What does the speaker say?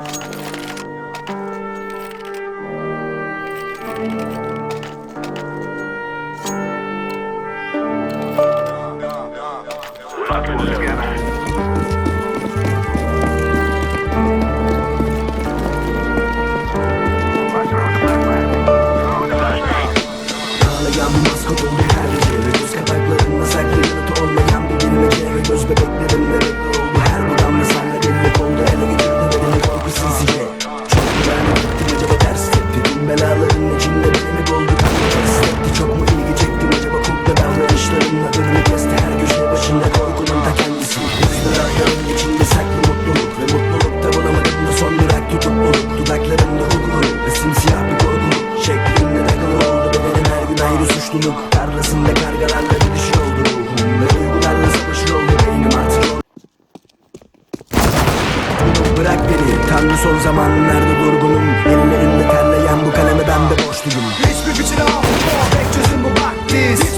Ağlayan maskot oldu her Ve göz kapaklarında saklı yanıtı olmayan bir bilmece Ve göz bebeklerimde içinde beni buldu tepti Çok mu ilgi çektim acaba komple davranışlarımla Önümü kesti her köşe başında korkunun ta kendisi. Hızlı içinde saklı mutluluk Ve mutlulukta bulamadığımda son durak tutup olup Dudaklarımda hukuk ve simsiyah bir korkuluk Şeklinde takılı oldu. Bedenim her gün ayrı suçluluk Tarlasında kargalarla bir dişi oldu. Ruhum Ve duygularla savaşır oldu beynim artık Bırak beni Tanrı son zamanlarda durgunum Ellerinde terleyen bu kaleme ben de borçluyum Hiçbir